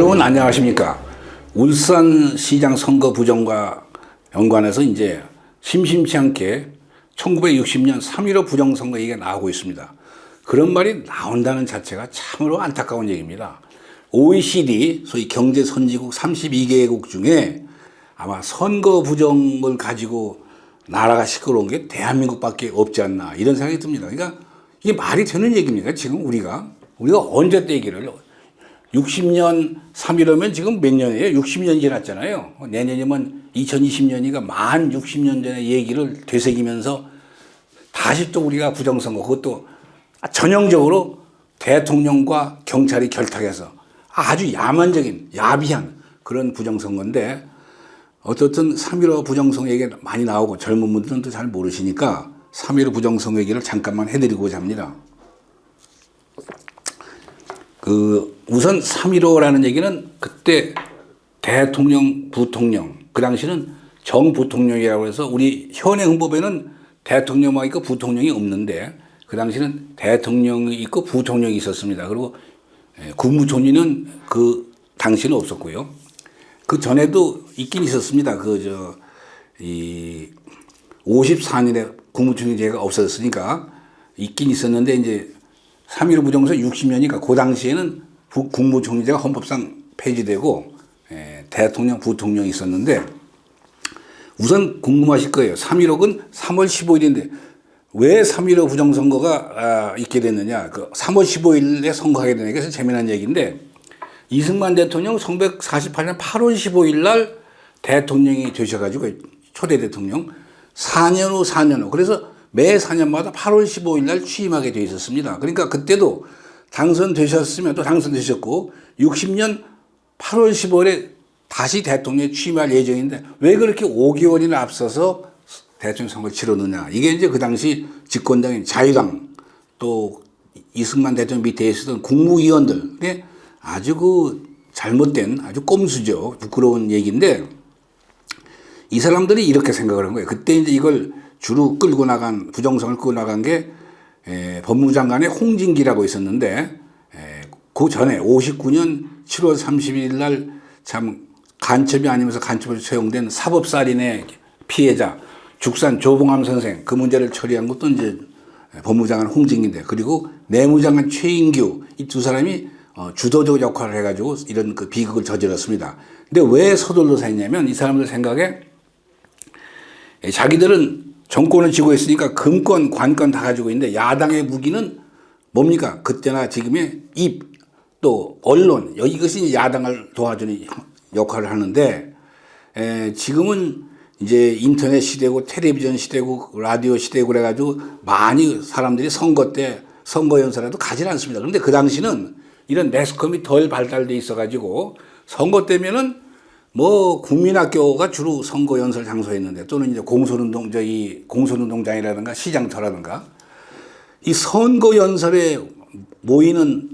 여러분 안녕하십니까? 울산시장 선거 부정과 연관해서 이제 심심치 않게 1960년 3.15 부정선거 얘기가 나오고 있습니다. 그런 말이 나온다는 자체가 참으로 안타까운 얘기입니다. OECD, 소위 경제 선진국 32개국 중에 아마 선거 부정을 가지고 나라가 시끄러운 게 대한민국밖에 없지 않나 이런 생각이 듭니다. 그러니까 이게 말이 되는 얘기입니까? 지금 우리가 우리가 언제 때 얘기를 60년 3일이면 지금 몇 년이에요? 60년 지났잖아요. 내년이면 2020년이니까 만 60년 전의 얘기를 되새기면서 다시 또 우리가 부정선거 그것도 전형적으로 대통령과 경찰이 결탁해서 아주 야만적인 야비한 그런 부정선거인데 어떻든 3.15 부정선거 얘기가 많이 나오고 젊은 분들은 또 잘 모르시니까 3.15 부정선거 얘기를 잠깐만 해드리고자 합니다. 그 우선 3.15라는 얘기는 그때 대통령, 부통령 그 당시는 정부통령이라고 해서 우리 현행 헌법에는 대통령만 있고 부통령이 없는데 그 당시는 대통령이 있고 부통령이 있었습니다. 그리고 예, 국무총리는 그 당시는 없었고요. 그 전에도 있긴 있었습니다. 그 저 이 54년에 국무총리제가 없어졌으니까 있긴 있었는데 이제 3.15 부정서 60년이니까 그 당시에는 부- 국무총리제가 헌법상 폐지되고 에, 대통령, 부통령이 있었는데 우선 궁금하실 거예요. 3.15은 3월 15일인데 왜 3.15 부정선거가 아, 있게 됐느냐. 그 3월 15일에 선거하게 되는 게 재미난 얘기인데 이승만 대통령 1948년 8월 15일 날 대통령이 되셔가지고 초대 대통령 4년 후 4년 후 그래서 매 4년마다 8월 15일 날 취임하게 돼 있었습니다. 그러니까 그때도 당선되셨으면 또 당선되셨고 60년 8월 15일에 다시 대통령에 취임할 예정인데 왜 그렇게 5개월이나 앞서서 대통령 선거를 치르느냐. 이게 이제 그 당시 집권당인 자유당 또 이승만 대통령 밑에 있었던 국무위원들. 아주 그 잘못된 아주 꼼수죠. 부끄러운 얘기인데 이 사람들이 이렇게 생각을 한 거예요. 그때 이제 이걸 주로 끌고 나간 부정성을 끌고 나간 게 에, 법무장관의 홍진기라고 있었는데 에, 그 전에 59년 7월 30일 날 참 간첩이 아니면서 간첩으로 채용된 사법살인의 피해자 죽산 조봉암 선생 그 문제를 처리한 것도 이제 법무장관 홍진기인데 그리고 내무장관 최인규 이 두 사람이 어, 주도적 역할을 해가지고 이런 그 비극을 저질렀습니다. 근데 왜 서둘러서 했냐면 이 사람들 생각에 예, 자기들은 정권을 쥐고 있으니까 금권, 관권 다 가지고 있는데 야당의 무기는 뭡니까? 그때나 지금의 입, 또 언론, 이것이 야당을 도와주는 역할을 하는데 에, 지금은 이제 인터넷 시대고 텔레비전 시대고 라디오 시대고 그래가지고 많이 사람들이 선거 때 선거 연설에도 가지 않습니다. 그런데 그 당시는 이런 매스컴이 덜 발달돼 있어가지고 선거 때면은 뭐 국민학교가 주로 선거 연설 장소였는데 또는 이제 공소운동 저이 공소운동장이라든가 시장터라든가 이 선거 연설에 모이는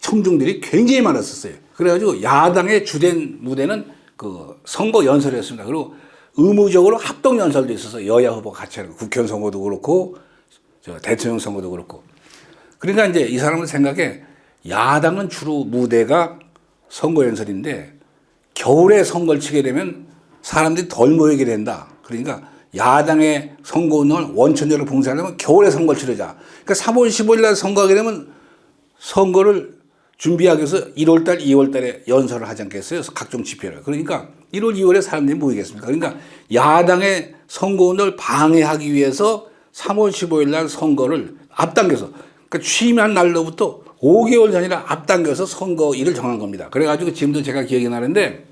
청중들이 굉장히 많았었어요. 그래가지고 야당의 주된 무대는 그 선거 연설이었습니다. 그리고 의무적으로 합동 연설도 있어서 여야 후보 같이 하는 국회의원 선거도 그렇고 저 대통령 선거도 그렇고 그러니까 이제 이 사람들 생각에 야당은 주로 무대가 선거 연설인데 겨울에 선거를 치게 되면 사람들이 덜 모이게 된다. 그러니까 야당의 선거운동을 원천적으로 봉쇄하려면 겨울에 선거를 치르자. 그러니까 3월 15일 날 선거하게 되면 선거를 준비하기 위해서 1월 달, 2월 달에 연설을 하지 않겠어요? 각종 집회를. 그러니까 1월, 2월에 사람들이 모이겠습니까? 그러니까 야당의 선거운동을 방해하기 위해서 3월 15일 날 선거를 앞당겨서 그러니까 취임한 날로부터 5개월 전이라 앞당겨서 선거일을 정한 겁니다. 그래가지고 지금도 제가 기억이 나는데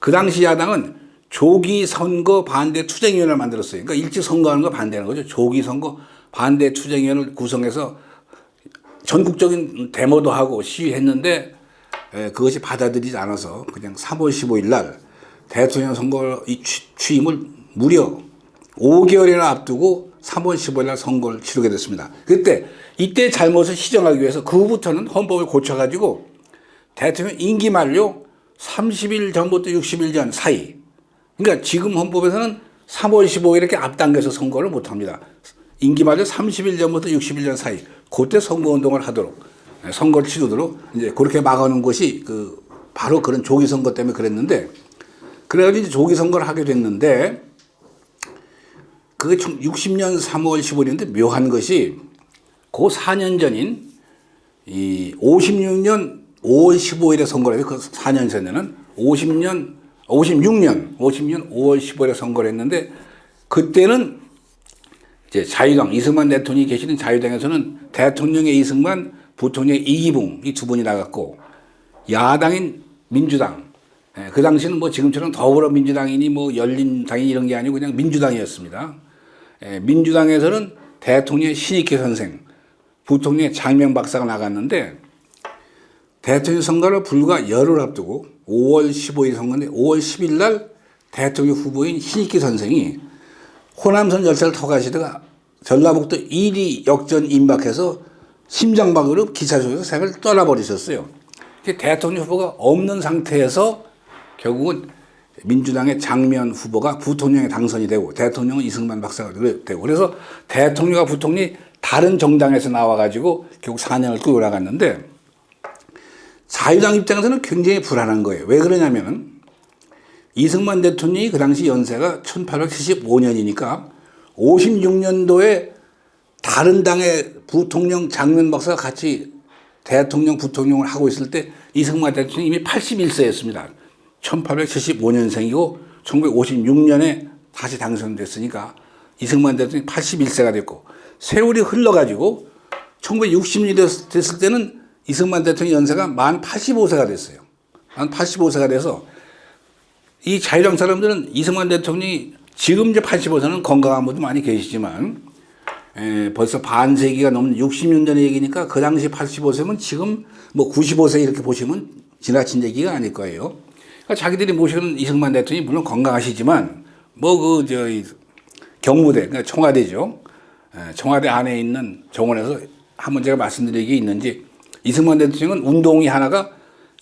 그 당시 야당은 조기 선거 반대 투쟁위원회를 만들었어요. 그러니까 일찍 선거하는 거 반대하는 거죠. 조기 선거 반대 투쟁위원회를 구성해서 전국적인 데모도 하고 시위했는데 에, 그것이 받아들이지 않아서 그냥 3월 15일 날 대통령 선거 취임을 무려 5개월이나 앞두고 3월 15일 날 선거를 치르게 됐습니다. 그때 이때 잘못을 시정하기 위해서 그 후부터는 헌법을 고쳐가지고 대통령 임기 만료 30일 전부터 60일 전 사이. 그러니까 지금 헌법에서는 3월 15일 이렇게 앞당겨서 선거를 못 합니다. 임기 만료 30일 전부터 60일 전 사이. 그때 선거 운동을 하도록 예, 선거를 치르도록 이제 그렇게 막아놓은 것이 그 바로 그런 조기 선거 때문에 그랬는데 그래가지고 이제 조기 선거를 하게 됐는데 그게 60년 3월 15일인데 묘한 것이 그 4년 전인 이 56년 5월 15일에 선거를 해서 그 4년 전에는 50년 56년 50년 5월 15일에 선거를 했는데 그때는 이제 자유당 이승만 대통령이 계시는 자유당에서는 대통령의 이승만 부통령의 이기붕 이 두 분이 나갔고 야당인 민주당 예, 그 당시는 뭐 지금처럼 더불어민주당이니 뭐 열린당이 이런 게 아니고 그냥 민주당이었습니다. 예, 민주당에서는 대통령의 신익희 선생, 부통령의 장명 박사가 나갔는데 대통령 선거를 불과 열흘 앞두고 5월 15일 선거인데 5월 10일 날 대통령 후보인 신익희 선생이 호남선 열차를 타고 가시다가 전라북도 1위 역전 임박해서 심장박으로 기차 속에서 생을 떠나버리셨어요. 대통령 후보가 없는 상태에서 결국은 민주당의 장면 후보가 부통령에 당선이 되고 대통령은 이승만 박사가 되고 그래서 대통령과 부통령이 다른 정당에서 나와가지고 결국 4년을 끌고 나갔는데 자유당 입장에서는 굉장히 불안한 거예요. 왜 그러냐면은 이승만 대통령이 그 당시 연세가 1875년이니까 56년도에 다른 당의 부통령 장면 박사가 같이 대통령 부통령을 하고 있을 때 이승만 대통령이 이미 81세였습니다. 1875년생이고 1956년에 다시 당선됐으니까 이승만 대통령이 81세가 됐고 세월이 흘러가지고 1960년이 됐을 때는 이승만 대통령 연세가 만 85세가 됐어요. 만 85세가 돼서 이 자유당 사람들은 이승만 대통령이 지금 이제 85세는 건강한 분도 많이 계시지만 에, 벌써 반세기가 넘는 60년 전의 얘기니까 그 당시 85세면 지금 뭐 95세 이렇게 보시면 지나친 얘기가 아닐 거예요. 그러니까 자기들이 모시는 이승만 대통령이 물론 건강하시지만 뭐 그 저희 경무대 그러니까 청와대죠. 에, 청와대 안에 있는 정원에서 한번 제가 말씀드린 게 있는지 이승만 대통령은 운동이 하나가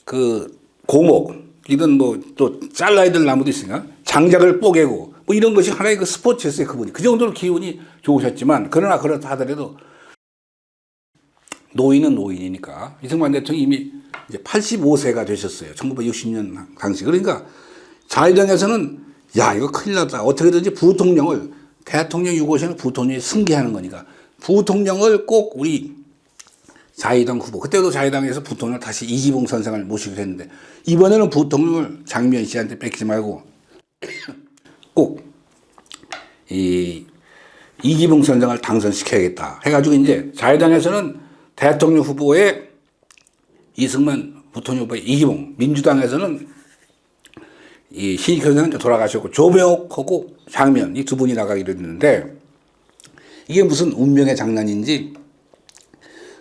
그 고목 이든 뭐 또 잘라야 될 나무도 있으니까 장작을 뽀개고 뭐 이런 것이 하나의 그 스포츠였어요 그분이 그 정도로 기운이 좋으셨지만 그러나 그렇다 하더라도 노인은 노인이니까 이승만 대통령이 이미 이제 85세가 되셨어요. 1960년 당시. 그러니까 자유당에서는 야 이거 큰일 났다. 어떻게든지 부통령을 대통령 유고시는 부통령이 승계하는 거니까 부통령을 꼭 우리 자유당 후보 그때도 자유당에서 부통령을 다시 이기봉 선생을 모시기로 했는데 이번에는 부통령을 장미연 씨한테 뺏기지 말고 꼭 이 이기봉 선생을 당선시켜야겠다. 해가지고 이제 자유당에서는 대통령 후보에 이승만 부통령 후보에 이기봉 민주당에서는 이 신익희 선생은 돌아가셨고 조명옥하고 장면 이 두 분이 나가기로 했는데 이게 무슨 운명의 장난인지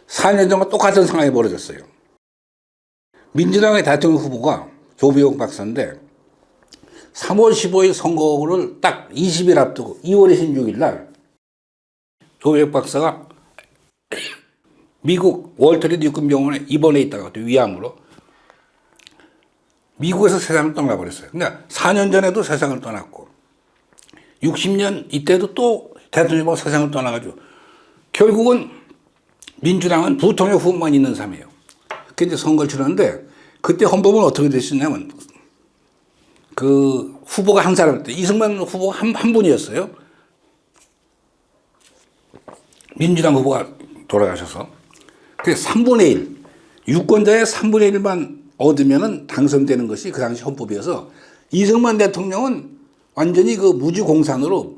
4년 전과 똑같은 상황이 벌어졌어요. 민주당의 대통령 후보가 조비용 박사인데 3월 15일 선거를 딱 20일 앞두고 2월 26일 날 조비용 박사가 미국 월트리드 육군병원에 입원해 있다가 또 위암으로 미국에서 세상을 떠나버렸어요. 그러니까 4년 전에도 세상을 떠났고 60년 이때도 또 대통령 후보가 세상을 떠나가지고 결국은 민주당은 부통령 후보만 있는 삶이에요. 그 이제 선거를 치렀는데 그때 헌법은 어떻게 됐었냐면 그 후보가 한 사람 때 이승만 후보가 한, 한 분이었어요. 민주당 후보가 돌아가셔서 그 3분의 1 유권자의 3분의 1만 얻으면은 당선되는 것이 그 당시 헌법이어서 이승만 대통령은 완전히 그 무주공산으로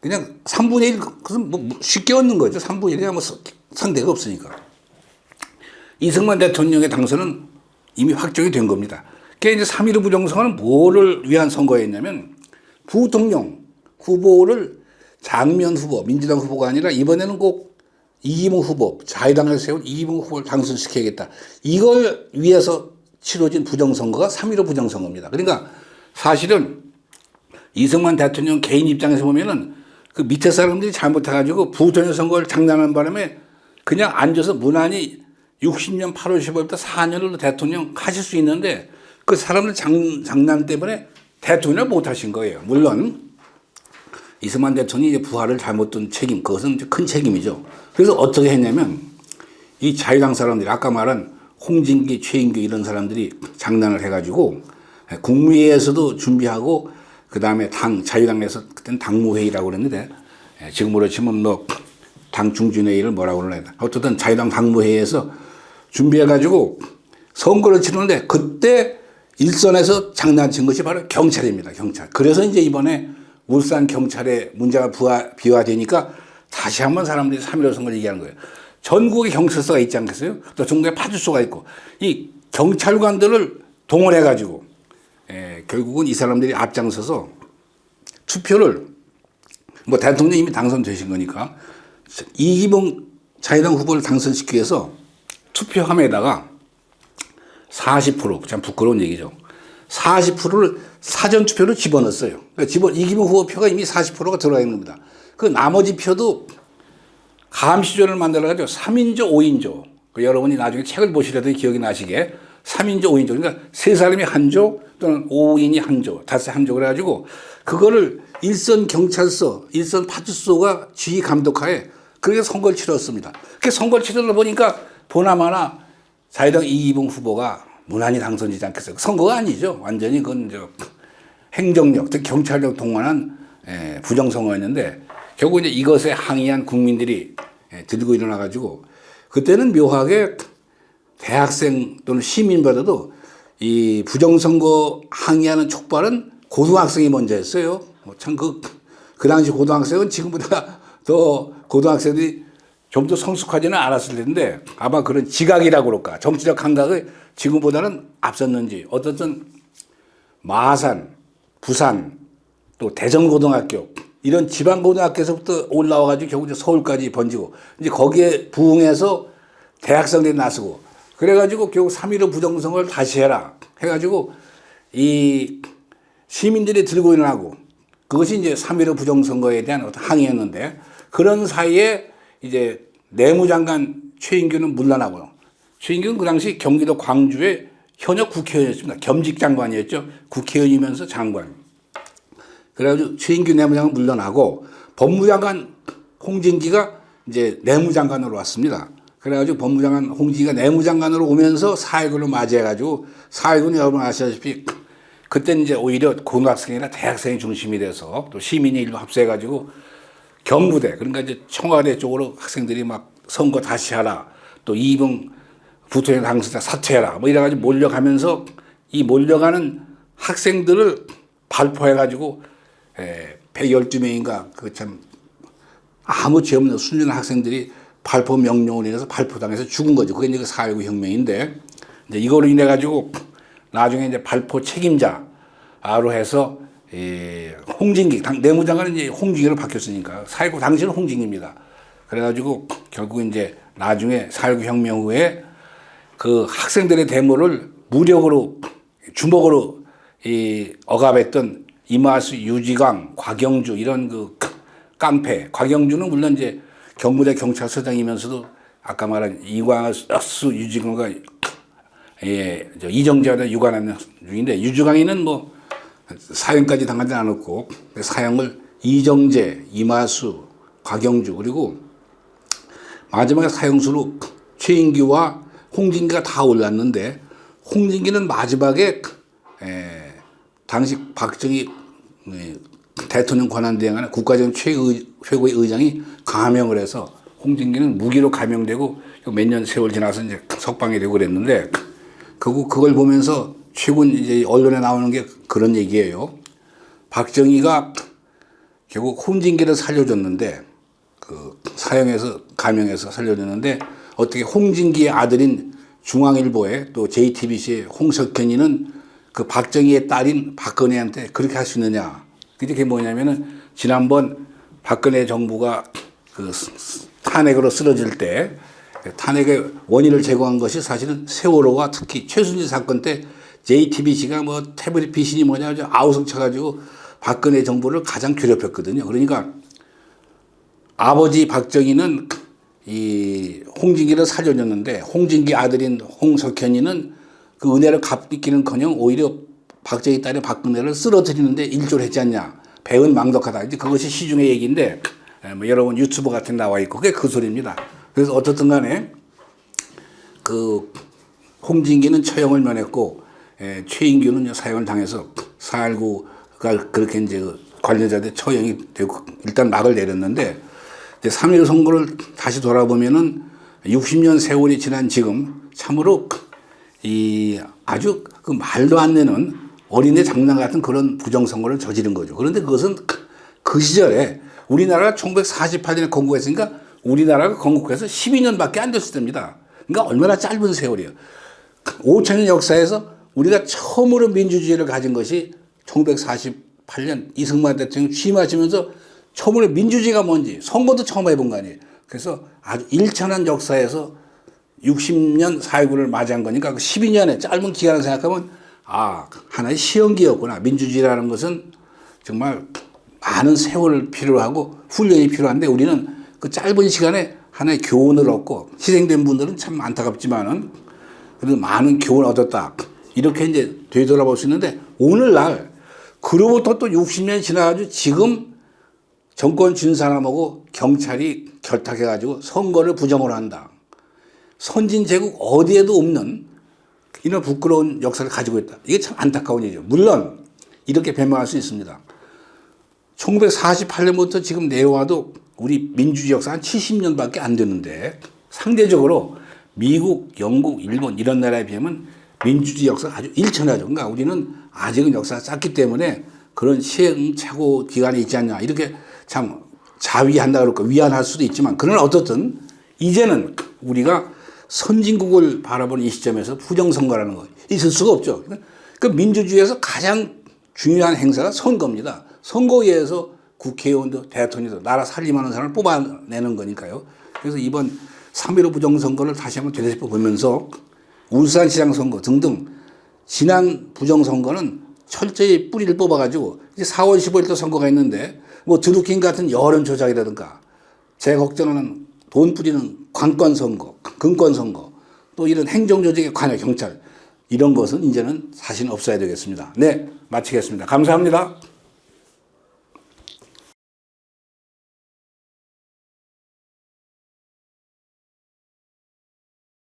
그냥 3분의 1, 그것은 뭐 쉽게 얻는 거죠. 3분의 1이야 뭐 상대가 없으니까. 이승만 대통령의 당선은 이미 확정이 된 겁니다. 그게 이제 3.15 부정선거는 뭐를 위한 선거였냐면 부통령 후보를 장면 후보, 민주당 후보가 아니라 이번에는 꼭 이기봉 후보, 자유당에서 세운 이기봉 후보를 당선시켜야겠다. 이걸 위해서 치러진 부정선거가 3.15 부정선거입니다. 그러니까 사실은 이승만 대통령 개인 입장에서 보면은 그 밑에 사람들이 잘못해가지고 부통령 선거를 장난하는 바람에 그냥 앉아서 무난히 60년 8월 15일부터 4년을 대통령 하실 수 있는데 그 사람들 장, 장난 때문에 대통령을 못 하신 거예요. 물론 이승만 대통령이 부하를 잘못 둔 책임, 그것은 큰 책임이죠. 그래서 어떻게 했냐면 이 자유당 사람들이 아까 말한 홍진기, 최인규 이런 사람들이 장난을 해가지고 예, 국무회의에서도 준비하고 그 다음에 당 자유당에서 그때는 당무회의라고 그랬는데 예, 지금으로 치면 뭐당 중진회의를 뭐라고 그러나 어쨌든 자유당 당무회의에서 준비해가지고 선거를 치르는데 그때 일선에서 장난친 것이 바로 경찰입니다. 경찰. 그래서 이제 이번에 울산 경찰에 문제가 부하, 비화되니까 다시 한번 사람들이 3.15 선거를 얘기하는 거예요. 전국에 경찰서가 있지 않겠어요? 또 전국에 파출소가 있고 이 경찰관들을 동원해가지고 예, 결국은 이 사람들이 앞장서서 투표를 뭐 대통령 이미 당선되신 거니까 이기봉 자유당 후보를 당선시키기 위해서 투표함에다가 40%, 참 부끄러운 얘기죠. 40%를 사전 투표로 집어넣었어요. 그러니까 집어 이기봉 후보 표가 이미 40%가 들어가 있는 겁니다. 그 나머지 표도 감시조를 만들어가지고 3인조, 5인조. 그 여러분이 나중에 책을 보시려도 기억이 나시게 3인조, 5인조. 그러니까 세 사람이 한 조 또는 5인이 한 조, 다섯 한 조. 그래가지고 그거를 일선 경찰서, 일선 파출소가 지휘 감독하에 그렇게 선거를 치렀습니다. 그 선거를 치르다 보니까 보나마나 자유당 이기봉 후보가 무난히 당선되지 않겠어요. 선거가 아니죠. 완전히 그건 저 행정력, 특히 경찰력 동원한 예, 부정선거였는데 결국 이제 이것에 항의한 국민들이 예, 들고 일어나가지고 그때는 묘하게 대학생 또는 시민보다도 이 부정선거 항의하는 촉발은 고등학생이 먼저 했어요. 뭐참 그, 그 당시 고등학생은 지금보다 더 고등학생들이 좀 더 성숙하지는 않았을 텐데 아마 그런 지각이라고 그럴까. 정치적 감각을 지금보다는 앞섰는지 어떻든 마산, 부산, 또 대전고등학교 이런 지방고등학교에서부터 올라와가지고 결국 이제 서울까지 번지고 이제 거기에 부응해서 대학생들이 나서고 그래가지고 결국 3.15 부정선거를 다시 해라 해가지고 이 시민들이 들고 일어나고 그것이 이제 3.15 부정선거에 대한 어떤 항의였는데 그런 사이에 이제 내무장관 최인규는 물러나고 최인규는 그 당시 경기도 광주의 현역 국회의원이었습니다. 겸직 장관이었죠. 국회의원이면서 장관. 그래가지고 최인규 내무장관 물러나고 법무장관 홍진기가 이제 내무장관으로 왔습니다. 그래가지고 법무장관 홍진기가 내무장관으로 오면서 4.19를 맞이해가지고 4.19는 여러분 아시다시피 그때는 이제 오히려 고등학생이나 대학생이 중심이 돼서 또 시민이 일부 합세해가지고 경부대 그러니까 이제 청와대 쪽으로 학생들이 막 선거 다시 하라 또 이봉 부통령 당선자 사퇴해라 뭐 이래가지고 몰려가면서 이 몰려가는 학생들을 발포해가지고 에, 112명인가 그 참 아무 죄 없는 순진한 학생들이 발포 명령으로 인해서 발포당해서 죽은 거죠. 그게 이제 그4.19 혁명인데 이제 이거로 인해 가지고 나중에 이제 발포 책임자로 해서 이 홍진기 당, 내무장관은 이제 홍진기로 바뀌었으니까 4.19 당시는 홍진기입니다. 그래가지고 결국 이제 나중에 4.19 혁명 후에 그 학생들의 데모를 무력으로 주먹으로 이 억압했던 이마수, 유지광, 곽영주 이런 그 깡패. 곽영주는 물론 이제 경무대 경찰서장이면서도 아까 말한 이광수, 유지광과 예, 저 이정재와 유관하는 중인데 유주광이는 뭐 사형까지 당하지 않았고 사형을 이정재, 이마수, 곽영주 그리고 마지막에 사형수로 최인규와 홍진기가 다 올랐는데 홍진기는 마지막에 에, 당시 박정희 에, 대통령 권한대행하는 국가적 최의, 최고의 의장이 감형을 해서 홍진기는 무기로 감형되고 몇 년 세월 지나서 이제 석방이 되고 그랬는데 그거 그걸 보면서 최근 이제 언론에 나오는 게 그런 얘기예요. 박정희가 결국 홍진기를 살려줬는데 그 사형에서 감형해서 살려줬는데 어떻게 홍진기의 아들인 중앙일보에 또 JTBC의 홍석현이는 그 박정희의 딸인 박근혜한테 그렇게 할 수 있느냐. 그게 뭐냐면은 지난번 박근혜 정부가 그 탄핵으로 쓰러질 때 탄핵의 원인을 제공한 것이 사실은 세월호와 특히 최순실 사건 때 JTBC가 뭐 태블릿 비신이 뭐냐 아우성 쳐가지고 박근혜 정부를 가장 괴롭혔거든요. 그러니까 아버지 박정희는 이 홍진기를 살려줬는데 홍진기 아들인 홍석현이는 그 은혜를 갚기는커녕 오히려 박정희 딸의 박근혜를 쓰러뜨리는데 일조를 했지 않냐. 배은 망덕하다. 이제 그것이 시중의 얘기인데 뭐 여러분 유튜브 같은 데 나와 있고 그게 그 소리입니다. 그래서 어떻든 간에 그 홍진기는 처형을 면했고 에, 최인규는 사형을 당해서 4.19가 그렇게 이제 그 관련자들 처형이 되고 일단 막을 내렸는데 이제 3.1 선거를 다시 돌아보면은 60년 세월이 지난 지금 참으로 이 아주 그 말도 안 되는 어린애 장난 같은 그런 부정선거를 저지른 거죠. 그런데 그것은 그 시절에 우리나라가 1948년에 건국했으니까 우리나라가 건국해서 12년밖에 안 됐을 때입니다. 그러니까 얼마나 짧은 세월이에요. 5천년 역사에서 우리가 처음으로 민주주의를 가진 것이 1948년 이승만 대통령 취임하시면서 처음으로 민주주의가 뭔지 선거도 처음 해본 거 아니에요. 그래서 아주 일천한 역사에서 60년 4.19를 맞이한 거니까 그 12년의 짧은 기간을 생각하면 아, 하나의 시험기였구나. 민주주의라는 것은 정말 많은 세월을 필요로 하고 훈련이 필요한데 우리는 그 짧은 시간에 하나의 교훈을 얻고 희생된 분들은 참 안타깝지만은 그래도 많은 교훈을 얻었다. 이렇게 이제 되돌아볼 수 있는데 오늘날 그로부터 또 60년 지나가지고 지금 정권 준 사람하고 경찰이 결탁해가지고 선거를 부정을 한다. 선진 제국 어디에도 없는 이런 부끄러운 역사를 가지고 있다. 이게 참 안타까운 일이죠. 물론 이렇게 변명할 수 있습니다. 1948년부터 지금 내려와도 우리 민주주의 역사 한 70년밖에 안 됐는데 상대적으로 미국, 영국, 일본 이런 나라에 비하면 민주주의 역사가 아주 일천하죠. 그러니까 우리는 아직은 역사가 짧기 때문에 그런 시행착오 기간이 있지 않냐 이렇게 참 자위한다 그럴까 위안할 수도 있지만 그러나 어떻든 이제는 우리가 선진국을 바라보는 이 시점에서 부정선거라는 거 있을 수가 없죠. 그 민주주의에서 가장 중요한 행사가 선거입니다. 선거에 의해서 국회의원도 대통령도 나라 살림하는 사람을 뽑아내는 거니까요. 그래서 이번 3.15 부정선거를 다시 한번 되짚어 보면서 울산시장 선거 등등 지난 부정선거는 철저히 뿌리를 뽑아가지고 이제 4월 15일 또 선거가 있는데 뭐 드루킹 같은 여론 조작이라든가 제 걱정은 돈 뿌리는 관권 선거, 금권 선거, 또 이런 행정 조직의 관여 경찰 이런 것은 이제는 사실 없어야 되겠습니다. 네, 마치겠습니다. 감사합니다.